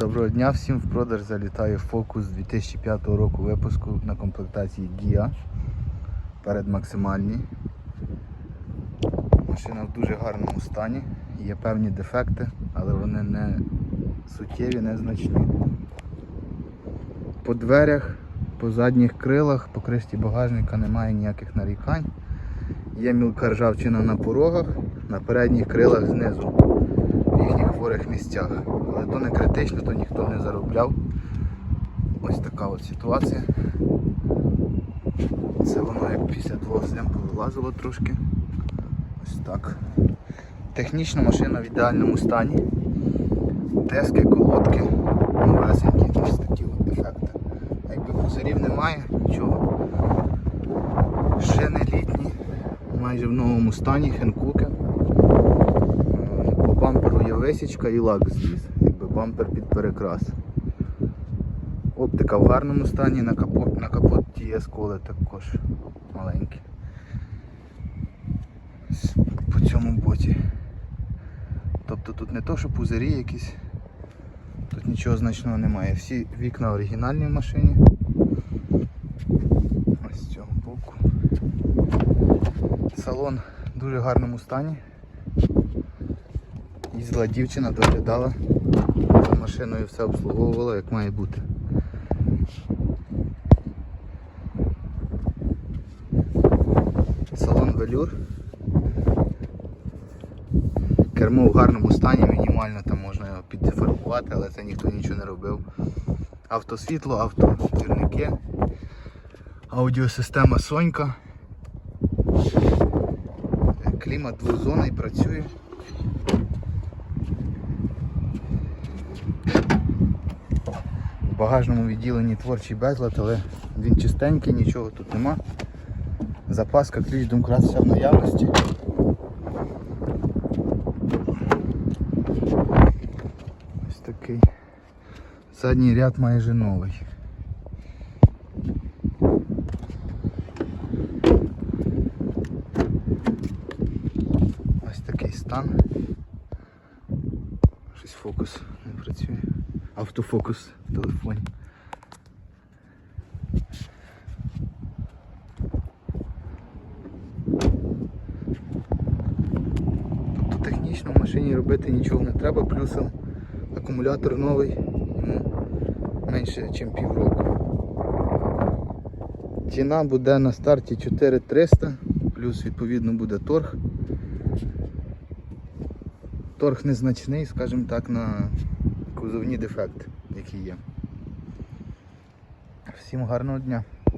Доброго дня всім в продаж залітає Focus 2005 року випуску на комплектації GIA перед максимальні. Машина в дуже гарному стані, є певні дефекти, але вони не суттєві, не значні. По дверях, по задніх крилах, по кришті багажника немає ніяких нарікань. Є мілка ржавчина на порогах, на передніх крилах знизу їхніх місцях. Але то не критично, то ніхто не заробляв. Ось така от ситуація. Це воно як після двох зим повилазило трошки. Ось так. Технічна машина в ідеальному стані. Дески, колодки, новесенькі, ось такі от дефекти. Якби пузирів немає, нічого. Шини літні, майже в новому стані, хенкуки. Висічка і лак зліз, якби бампер під перекрас. Оптика в гарному стані, на капот, на капоті є сколи також маленькі. По цьому боці. Тобто тут не то, що пузирі якісь, тут нічого значного немає. Всі вікна оригінальні в машині. Ось з цього боку. Салон в дуже гарному стані. Їздила дівчина, доглядала за машиною, все обслуговувала як має бути. Салон велюр. Кермо в гарному стані, мінімально там можна його піддефарбувати, але це ніхто нічого не робив. Автосвітло, автодвірники, аудіосистема Сонька. Клімат двозонний працює. Багажному відділенні творчий безлад, але він чистенький, нічого тут нема. Запаска, ключ, домкрат все в наявності. Ось такий. Задній ряд майже новий. Ось такий стан. Щось фокус не працює. Автофокус в телефоні. Тобто технічно в машині робити нічого не треба, плюсом акумулятор новий, йому менше, ніж півроку. Ціна буде на старті 4300, плюс відповідно буде торг. Торг незначний, скажімо так, на кузовні дефекти, які є. Всім гарного дня!